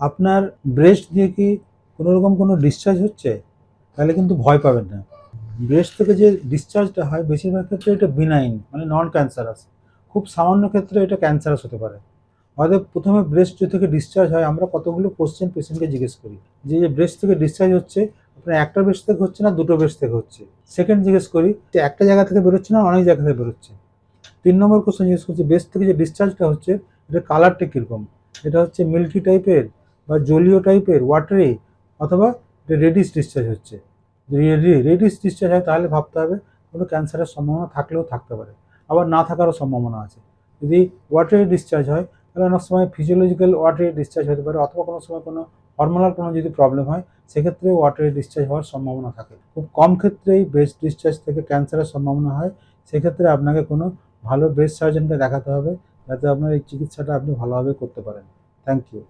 আপনার ব্রেস্ট দিয়ে কি কোনো রকম কোনো ডিসচার্জ হচ্ছে? তাহলে কিন্তু ভয় পাবেন না। ব্রেস্ট থেকে যে ডিসচার্জটা হয়, বেশিরভাগ ক্ষেত্রে এটা বিনাইন মানে নন ক্যান্সারাস খুব সামান্য ক্ষেত্রে এটা ক্যান্সারাস হতে পারে। অতএব প্রথমে ব্রেস্ট থেকে ডিসচার্জ হয়। আমরা কতগুলো কোশ্চেন পেশেন্টকে জিজ্ঞেস করি। যে যে ব্রেস্ট থেকে ডিসচার্জ হচ্ছে, আপনার একটা ব্রেস্ট থেকে হচ্ছে না, দুটো ব্রেস্ট থেকে হচ্ছে? সেকেন্ড জিজ্ঞেস করি, যে একটা জায়গা থেকে বেরোচ্ছে না, অনেক জায়গা থেকে বেরোচ্ছে? তিন নম্বর কোশ্চেন জিজ্ঞেস করছি ব্রেস্ট থেকে যে ডিসচার্জটা হচ্ছে, এটা কালারটা কীরকম? এটা হচ্ছে মিল্কি টাইপের বা জলীয় টাইপের ওয়াটারে অথবা রেডিশ ডিসচার্জ হচ্ছে। যদি রেডিশ ডিসচার্জ হয় তাহলে ভাবতে হবে কোনো ক্যান্সারের সম্ভাবনা থাকলেও থাকতে পারে, আবার না থাকারও সম্ভাবনা আছে। যদি ওয়াটারে ডিসচার্জ হয়, তাহলে অনেক সময় ফিজিওলজিক্যাল ওয়াটারে ডিসচার্জ হতে পারে, অথবা কোনো সময় কোনো হরমোনাল কোনো যদি প্রবলেম হয় সেক্ষেত্রে ওয়াটারে ডিসচার্জ হওয়ার সম্ভাবনা থাকে। খুব কম ক্ষেত্রেই ব্রেস্ট ডিসচার্জ থেকে ক্যান্সারের সম্ভাবনা হয়, সেক্ষেত্রে আপনাকে কোনো ভালো ব্রেস্ট সার্জনকে দেখাতে হবে, যাতে আপনার এই চিকিৎসাটা আপনি ভালোভাবে করতে পারেন। Thank you